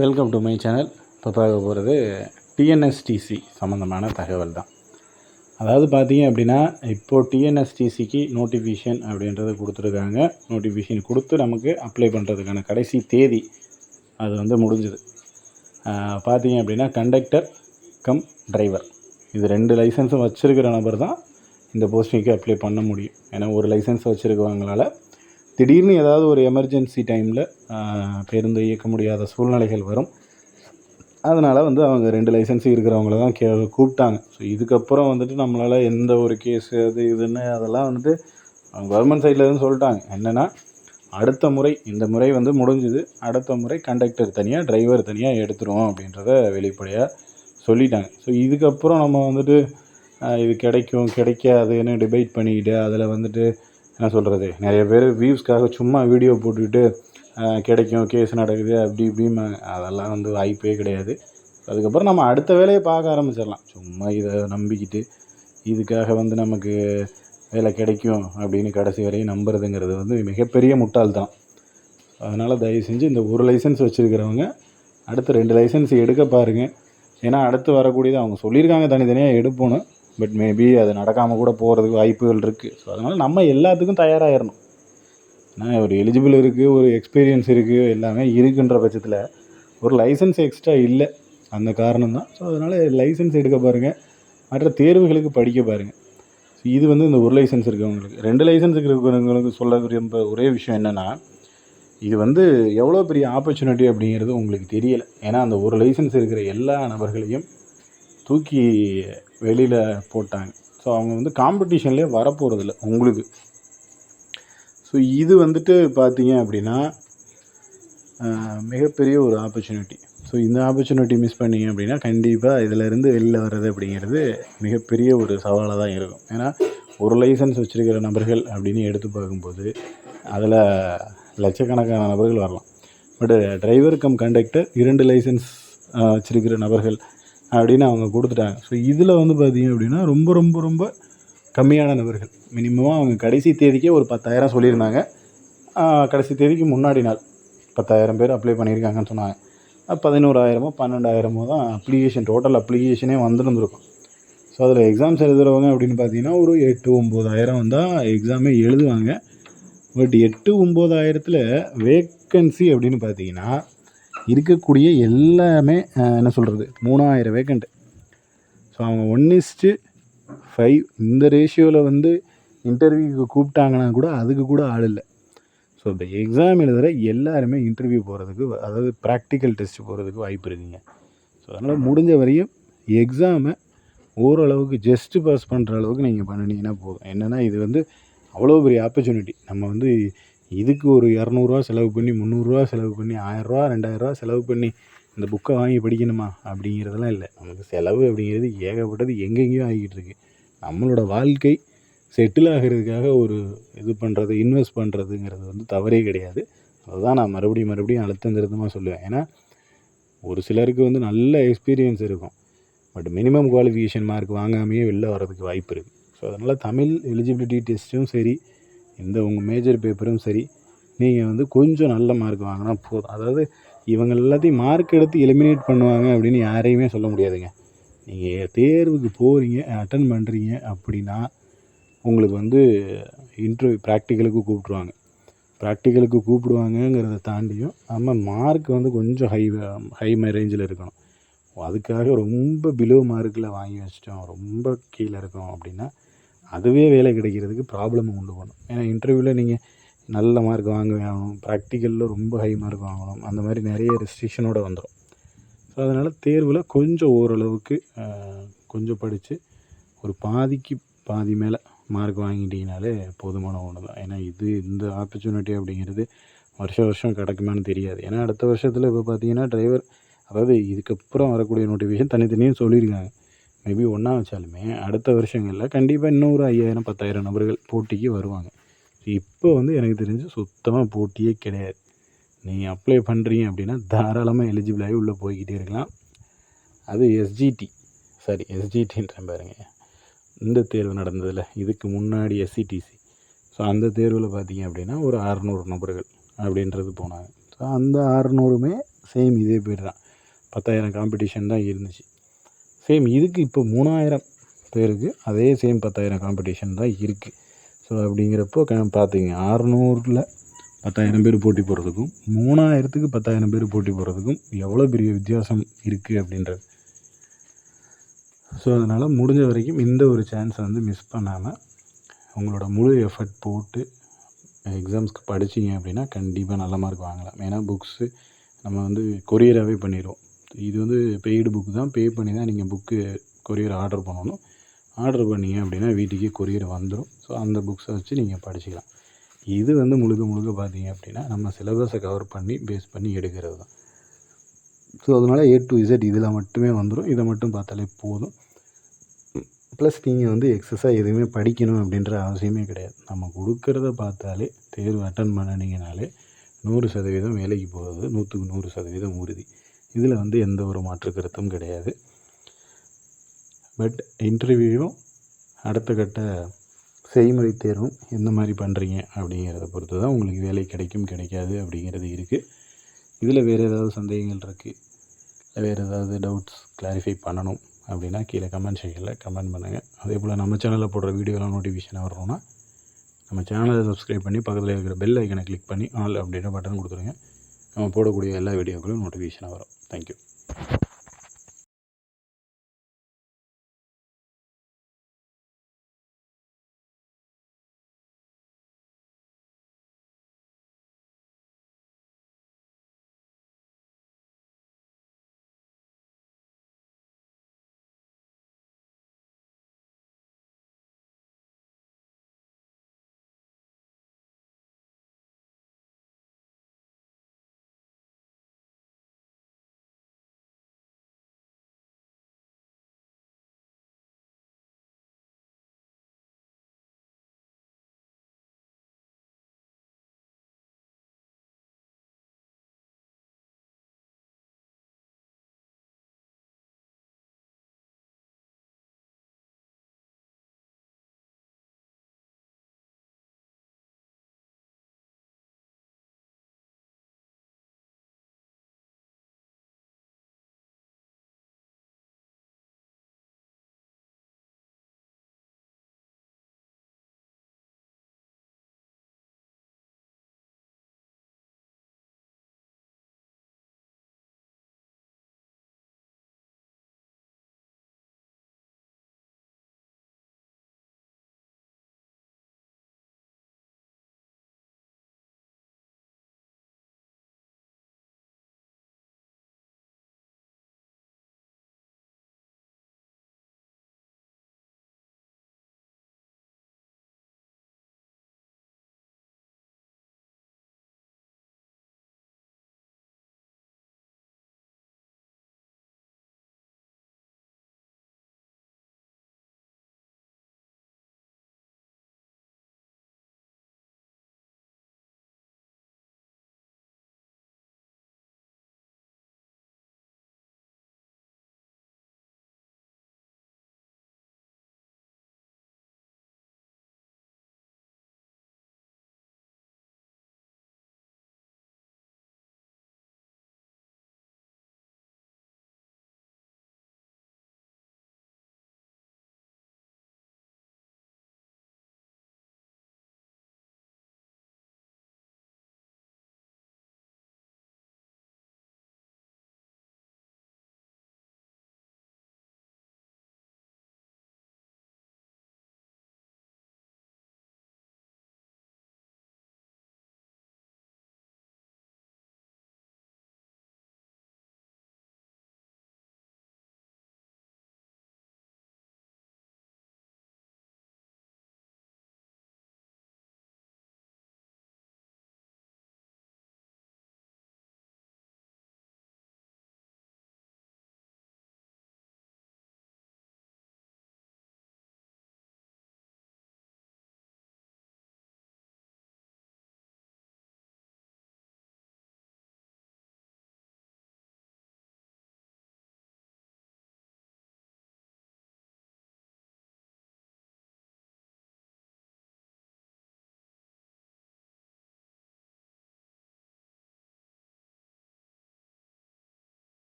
Welcome to my channel இப்போ பார்க்க போகிறது டிஎன்எஸ்டிசி சம்மந்தமான தகவல் தான் அதாவது பார்த்தீங்க அப்படின்னா இப்போது டிஎன்எஸ்டிசிக்கு நோட்டிஃபிகேஷன் அப்படின்றத கொடுத்துருக்காங்க. நோட்டிஃபிகேஷன் கொடுத்து நமக்கு அப்ளை பண்ணுறதுக்கான கடைசி தேதி அது வந்து முடிஞ்சுது. பார்த்தீங்க அப்படின்னா கண்டக்டர் கம் டிரைவர் இது ரெண்டு லைசன்ஸும் வச்சுருக்கிற நபர் தான் இந்த போஸ்டிங்க்கு அப்ளை பண்ண முடியும். ஏன்னா ஒரு லைசன்ஸ் வச்சுருக்கவங்களால திடீர்னு ஏதாவது ஒரு எமர்ஜென்சி டைமில் பேருந்து இயக்க முடியாத சூழ்நிலைகள் வரும். அதனால் வந்து அவங்க ரெண்டு லைசன்ஸ் இருக்கிறவங்கள தான் கே கூப்பிட்டாங்க. ஸோ இதுக்கப்புறம் வந்துட்டு நம்மளால் எந்த ஒரு கேஸு அது இதுன்னு அதெல்லாம் வந்துட்டு கவர்மெண்ட் சைட்லேருந்து சொல்லிட்டாங்க. என்னென்னா அடுத்த முறை இந்த முறை வந்து முடிஞ்சுது. அடுத்த முறை கண்டக்டர் தனியாக டிரைவர் தனியாக எடுத்துருவோம் அப்படின்றத வெளிப்படையாக சொல்லிட்டாங்க. ஸோ இதுக்கப்புறம் நம்ம வந்துட்டு இது கிடைக்கும் கிடைக்காதுன்னு டிபேட் பண்ணிக்கிட்டு அதில் வந்துட்டு என்ன சொல்கிறது நிறைய பேர் வியூஸ்க்காக சும்மா வீடியோ போட்டுக்கிட்டு கிடைக்கும் கேஸ் நடக்குது அப்படி இப்படின்னு அதெல்லாம் வந்து வாய்ப்பே கிடையாது. அதுக்கப்புறம் நம்ம அடுத்த வேலையை பார்க்க ஆரம்பிச்சிடலாம். சும்மா இதை நம்பிக்கிட்டு இதுக்காக வந்து நமக்கு வேலை கிடைக்கும் அப்படின்னு கடைசி வரையும் நம்புறதுங்கிறது வந்து மிகப்பெரிய முட்டாள்தான். அதனால் தயவு செஞ்சு இந்த ஒரு லைசன்ஸ் வச்சுருக்கிறவங்க அடுத்த ரெண்டு லைசன்ஸ் எடுக்க பாருங்கள் ஏன்னா அடுத்து வரக்கூடியது அவங்க சொல்லியிருக்காங்க தனித்தனியாக எடுப்போன்னு பட் மேபி அது நடக்காமல் கூட போகிறதுக்கு வாய்ப்புகள் இருக்குது ஸோ அதனால் நம்ம எல்லாத்துக்கும் தயாராகிடணும் ஏன்னா ஒரு எலிஜிபிள் இருக்குது ஒரு எக்ஸ்பீரியன்ஸ் இருக்குது எல்லாமே இருக்குன்ற பட்சத்தில் ஒரு லைசன்ஸ் எக்ஸ்ட்ரா இல்லை. அந்த காரணம் தான். ஸோ அதனால் லைசன்ஸ் எடுக்க பாருங்கள் மற்ற தேர்வுகளுக்கு படிக்க பாருங்கள் ஸோ இது வந்து இந்த ஒரு லைசன்ஸ் இருக்கிறவங்களுக்கு ரெண்டு லைசன்ஸ் இருக்கிறவங்களுக்கு சொல்ல விரும்ப ஒரே விஷயம் என்னென்னா இது வந்து எவ்வளோ பெரிய ஆப்பர்ச்சுனிட்டி அப்படிங்கிறது உங்களுக்கு தெரியலை. ஏன்னா அந்த ஒரு லைசன்ஸ் இருக்கிற எல்லா நபர்களையும் தூக்கி வெளியில் போட்டாங்க. ஸோ அவங்க வந்து காம்படிஷன்லேயே வரப்போகிறதில்ல உங்களுக்கு. ஸோ இது வந்துட்டு பார்த்தீங்க அப்படின்னா மிகப்பெரிய ஒரு ஆப்பர்ச்சுனிட்டி ஸோ இந்த ஆப்பர்ச்சுனிட்டி மிஸ் பண்ணீங்க அப்படின்னா கண்டிப்பாக இதிலேருந்து வெளியில் வர்றது அப்படிங்கிறது மிகப்பெரிய ஒரு சவாலாக தான் இருக்கும். ஏன்னா ஒரு லைசன்ஸ் வச்சுருக்கிற நபர்கள் அப்படின்னு எடுத்து பார்க்கும்போது அதில் லட்சக்கணக்கான நபர்கள் வரலாம். பட் டிரைவர் கம் கண்டக்டர் இரண்டு லைசன்ஸ் வச்சுருக்கிற நபர்கள் அப்படின்னு அவங்க கொடுத்துட்டாங்க. ஸோ இதில் வந்து பார்த்தீங்க அப்படின்னா ரொம்ப ரொம்ப ரொம்ப கம்மியான நபர்கள். மினிமமாக அவங்க கடைசி தேதிக்கே ஒரு பத்தாயிரம் சொல்லியிருந்தாங்க. கடைசி தேதிக்கு முன்னாடி நாள் பத்தாயிரம் பேர் அப்ளை பண்ணியிருக்காங்கன்னு சொன்னாங்க. பதினோராயிரமோ பன்னெண்டாயிரமோ தான் அப்ளிகேஷன் டோட்டல் அப்ளிகேஷனே வந்துருந்துருக்கும். ஸோ அதில் எக்ஸாம்ஸ் எழுதுகிறவங்க அப்படின்னு பார்த்தீங்கன்னா ஒரு எட்டு ஒம்பதாயிரம் வந்தால் எக்ஸாமே எழுதுவாங்க. பட் எட்டு ஒம்பதாயிரத்தில் வேக்கன்சி அப்படின்னு பார்த்தீங்கன்னா இருக்கக்கூடிய எல்லாமே என்ன சொல்கிறது மூணாயிரம் வேக்கண்ட் ஸோ அவங்க ஒன் இஸ்ட்டு ஃபைவ் இந்த ரேஷியோவில் வந்து இன்டர்வியூக்கு கூப்பிட்டாங்கன்னா கூட அதுக்கு கூட ஆள் இல்லை. ஸோ இந்த எக்ஸாம் எழுதுகிற எல்லாருமே இன்டர்வியூ போகிறதுக்கு அதாவது ப்ராக்டிக்கல் டெஸ்ட் போகிறதுக்கு வாய்ப்பு இருக்குங்க. ஸோ அதனால் முடிஞ்ச வரையும் எக்ஸாமை ஓரளவுக்கு ஜஸ்ட்டு பாஸ் பண்ணுற அளவுக்கு நீங்கள் பண்ணினீங்கன்னா போதும். என்னென்னா இது வந்து அவ்வளோ பெரிய ஆப்பர்ச்சுனிட்டி நம்ம வந்து இதுக்கு ஒரு இரநூறுவா செலவு பண்ணி முந்நூறுரூவா செலவு பண்ணி ஆயிரரூவா ரெண்டாயிரரூவா செலவு பண்ணி இந்த புக்கை வாங்கி படிக்கணுமா அப்படிங்கிறதெல்லாம் இல்லை. நமக்கு செலவு அப்படிங்கிறது ஏகப்பட்டது எங்கெங்கேயோ ஆகிக்கிட்டு இருக்குது நம்மளோட வாழ்க்கை செட்டில் ஆகிறதுக்காக ஒரு இது பண்ணுறது இன்வெஸ்ட் பண்ணுறதுங்கிறது வந்து தவறே கிடையாது. அதுதான் நான் மறுபடியும் மறுபடியும் அழுத்தம் திருத்தமாக சொல்லுவேன். ஏன்னா ஒரு சிலருக்கு வந்து நல்ல எக்ஸ்பீரியன்ஸ் இருக்கும். பட் மினிமம் குவாலிஃபிகேஷன் மார்க் வாங்காமையே வெளில வர்றதுக்கு வாய்ப்பு இருக்குது ஸோ அதனால் தமிழ் எலிஜிபிலிட்டி டெஸ்ட்டும் சரி இந்த உங்கள் மேஜர் பேப்பரும் சரி நீங்கள் வந்து கொஞ்சம் நல்ல மார்க் வாங்கினா போதும். அதாவது இவங்க எல்லாத்தையும் மார்க் எடுத்து எலிமினேட் பண்ணுவாங்க அப்படின்னு யாரையுமே சொல்ல முடியாதுங்க. நீங்கள் தேர்வுக்கு போகிறீங்க அட்டன் பண்ணுறீங்க அப்படின்னா உங்களுக்கு வந்து இன்டர்வியூ ப்ராக்டிக்கலுக்கு கூப்பிட்ருவாங்க ப்ராக்டிக்கலுக்கு கூப்பிடுவாங்கங்கிறத தாண்டியும் நம்ம மார்க் வந்து கொஞ்சம் ஹை ஹை ரேஞ்சில் இருக்கணும். அதுக்காக ரொம்ப பிலோ மார்க்கில் வாங்கி வச்சிட்டோம் ரொம்ப கீழே இருக்கோம் அப்படின்னா அதுவே வேலை கிடைக்கிறதுக்கு ப்ராப்ளம் உண்டு பண்ணும் ஏன்னா இன்டர்வியூவில் நீங்கள் நல்ல மார்க் வாங்க ஆகணும் ப்ராக்டிக்கலில் ரொம்ப ஹை மார்க் வாங்கணும் அந்த மாதிரி நிறைய ரெஸ்ட்ரிக்ஷனோடு வந்துடும் ஸோ அதனால் தேர்வில் கொஞ்சம் ஓரளவுக்கு கொஞ்சம் படித்து ஒரு பாதிக்கு பாதி மேலே மார்க் வாங்கிட்டீங்கனாலே போதுமான ஒன்று தான். ஏன்னா இது இந்த ஆப்பர்ச்சுனிட்டி அப்படிங்கிறது வருஷம் வருஷம் கிடைக்குமான்னு தெரியாது. ஏன்னா அடுத்த வருஷத்தில் இப்போ பார்த்தீங்கன்னா டிரைவர் அதாவது இதுக்கப்புறம் வரக்கூடிய நோட்டிஃபிகேஷன் தனித்தனியும் சொல்லியிருக்காங்க. மேபி ஒன்றா வச்சாலுமே அடுத்த வருஷங்களில் கண்டிப்பாக இன்னும் ஒரு ஐயாயிரம் பத்தாயிரம் நபர்கள் போட்டிக்கு வருவாங்க. இப்போ வந்து எனக்கு தெரிஞ்சு சுத்தமாக போட்டியே கிடையாது. நீங்கள் அப்ளை பண்ணுறீங்க அப்படின்னா தாராளமாக எலிஜிபிள் ஆகி உள்ளே போய்கிட்டே இருக்கலாம். அது எஸ்ஜிடி சாரி எஸ்ஜிடின்ற பாருங்க. இந்த தேர்வு நடந்ததில்ல இதுக்கு முன்னாடி எஸ்சிடிசி ஸோ அந்த தேர்வில் பார்த்தீங்க அப்படின்னா ஒரு அறநூறு நபர்கள் அப்படின்றது போனாங்க. ஸோ அந்த அறநூறுமே சேம் இதே பேர் தான். பத்தாயிரம் காம்படிஷன் தான் இருந்துச்சு. சேம் இதுக்கு இப்போ மூணாயிரம் பேருக்கு அதே சேம் பத்தாயிரம் காம்படிஷன் தான் இருக்குது ஸோ அப்படிங்கிறப்போ க பார்த்துங்க அறநூறில் பத்தாயிரம் பேர் போட்டி போடுறதுக்கும் மூணாயிரத்துக்கு பத்தாயிரம் பேர் போட்டி போடுறதுக்கும் எவ்வளோ பெரிய வித்தியாசம் இருக்குது அப்படின்றது. ஸோ அதனால் முடிஞ்ச வரைக்கும் இந்த ஒரு சான்ஸை வந்து மிஸ் பண்ணாமல் உங்களோட முழு எஃபர்ட் போட்டு எக்ஸாம்ஸ்க்கு படிச்சீங்க அப்படின்னா கண்டிப்பாக நல்ல மார்க் வாங்கலாம். ஏன்னா புக்ஸு நம்ம வந்து கொரியராகவே பண்ணிடுவோம். இது வந்து பெய்டு புக்கு தான். பே பண்ணி தான் நீங்கள் புக்கு கொரியர் ஆர்டர் பண்ணணும். ஆர்டர் பண்ணீங்க அப்படின்னா வீட்டுக்கே கொரியர் வந்துடும் ஸோ அந்த புக்ஸை வச்சு நீங்கள் படிச்சுக்கலாம். இது வந்து முழுக்க முழுக்க பார்த்தீங்க அப்படின்னா நம்ம சிலபஸை கவர் பண்ணி பேஸ் பண்ணி எடுக்கிறது தான். ஸோ அதனால் ஏ டு இசட் இதில் மட்டுமே வந்துடும் இதை மட்டும் பார்த்தாலே போதும். ப்ளஸ் நீங்கள் வந்து எக்ஸஸாக எதுவுமே படிக்கணும் அப்படின்ற அவசியமே கிடையாது. நம்ம கொடுக்கறத பார்த்தாலே தேர்வு அட்டன் பண்ணினீங்கனாலே நூறு சதவீதம் வேலைக்கு போகிறது நூற்றுக்கு நூறு சதவீதம் உறுதி. இதில் வந்து எந்த ஒரு மாற்று கருத்தும் கிடையாது. பட் இன்டர்வியூவும் அடுத்த கட்ட செய்முறை தேர்வும் எந்த மாதிரி பண்ணுறீங்க அப்படிங்கிறத பொறுத்து தான் உங்களுக்கு வேலை கிடைக்கும் கிடைக்காது அப்படிங்கிறது இருக்குது இதில் வேறு ஏதாவது சந்தேகங்கள் இருக்குது இல்லை வேறு ஏதாவது டவுட்ஸ் கிளாரிஃபை பண்ணணும் அப்படின்னா கீழே கமெண்ட் செக்ஷனில் கமெண்ட் பண்ணுங்கள் அதே போல் நம்ம சேனலில் போடுற வீடியோலாம் நோட்டிஃபிகேஷன் வரணும்னா நம்ம சேனலை சப்ஸ்கிரைப் பண்ணி பக்கத்தில் இருக்கிற பெல் ஐக்கனை கிளிக் பண்ணி ஆல் அப்படின்ற பட்டன் கொடுத்துருங்க. நம்ம போடக்கூடிய எல்லா வீடியோக்களும் நோட்டிஃபிகேஷனாக வரும். தேங்க்யூ